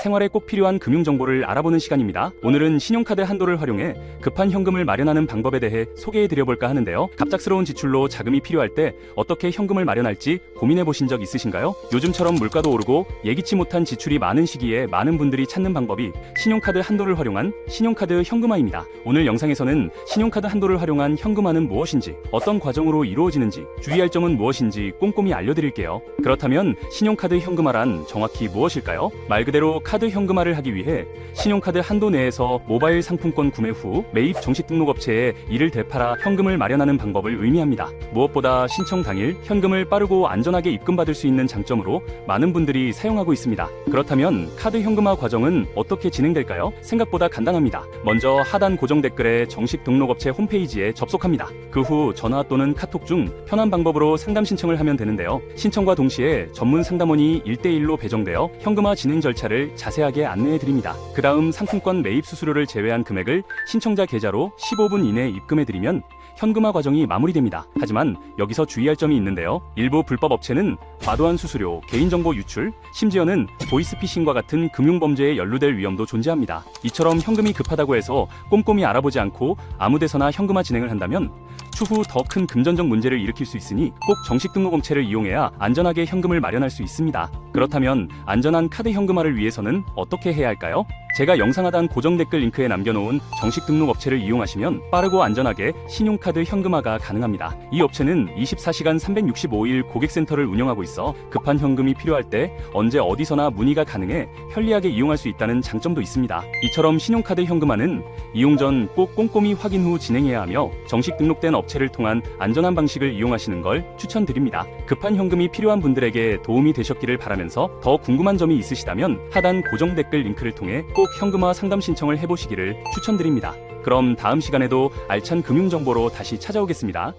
생활에 꼭 필요한 금융 정보를 알아보는 시간입니다. 오늘은 신용카드 한도를 활용해 급한 현금을 마련하는 방법에 대해 소개해 드려볼까 하는데요. 갑작스러운 지출로 자금이 필요할 때 어떻게 현금을 마련할지 고민해 보신 적 있으신가요? 요즘처럼 물가도 오르고 예기치 못한 지출이 많은 시기에 많은 분들이 찾는 방법이 신용카드 한도를 활용한 신용카드 현금화입니다. 오늘 영상에서는 신용카드 한도를 활용한 현금화는 무엇인지, 어떤 과정으로 이루어지는지, 주의할 점은 무엇인지 꼼꼼히 알려드릴게요. 그렇다면 신용카드 현금화란 정확히 무엇일까요? 말 그대로 카드 현금화를 하기 위해 신용카드 한도 내에서 모바일 상품권 구매 후 매입 정식 등록업체에 이를 되팔아 현금을 마련하는 방법을 의미합니다. 무엇보다 신청 당일 현금을 빠르고 안전하게 입금받을 수 있는 장점으로 많은 분들이 사용하고 있습니다. 그렇다면 카드 현금화 과정은 어떻게 진행될까요? 생각보다 간단합니다. 먼저 하단 고정 댓글에 정식 등록업체 홈페이지에 접속합니다. 그 후 전화 또는 카톡 중 편한 방법으로 상담 신청을 하면 되는데요. 신청과 동시에 전문 상담원이 1대1로 배정되어 현금화 진행 절차를 자세하게 안내해 드립니다. 그 다음 상품권 매입 수수료를 제외한 금액을 신청자 계좌로 15분 이내에 입금해 드리면 현금화 과정이 마무리됩니다. 하지만 여기서 주의할 점이 있는데요. 일부 불법 업체는 과도한 수수료, 개인정보 유출, 심지어는 보이스피싱과 같은 금융범죄에 연루될 위험도 존재합니다. 이처럼 현금이 급하다고 해서 꼼꼼히 알아보지 않고 아무데서나 현금화 진행을 한다면 추후 더 큰 금전적 문제를 일으킬 수 있으니 꼭 정식 등록업체를 이용해야 안전하게 현금을 마련할 수 있습니다. 그렇다면 안전한 카드 현금화를 위해서는 어떻게 해야 할까요? 제가 영상 하단 고정 댓글 링크에 남겨놓은 정식 등록 업체를 이용하시면 빠르고 안전하게 신용카드 현금화가 가능합니다. 이 업체는 24시간 365일 고객센터를 운영하고 있어 급한 현금이 필요할 때 언제 어디서나 문의가 가능해 편리하게 이용할 수 있다는 장점도 있습니다. 이처럼 신용카드 현금화는 이용 전 꼭 꼼꼼히 확인 후 진행해야 하며 정식 등록된 업체를 통한 안전한 방식을 이용하시는 걸 추천드립니다. 급한 현금이 필요한 분들에게 도움이 되셨기를 바라면서 더 궁금한 점이 있으시다면 하단 고정 댓글 링크를 통해 꼭 현금화 상담 신청을 해보시기를 추천드립니다. 그럼 다음 시간에도 알찬 금융 정보로 다시 찾아오겠습니다.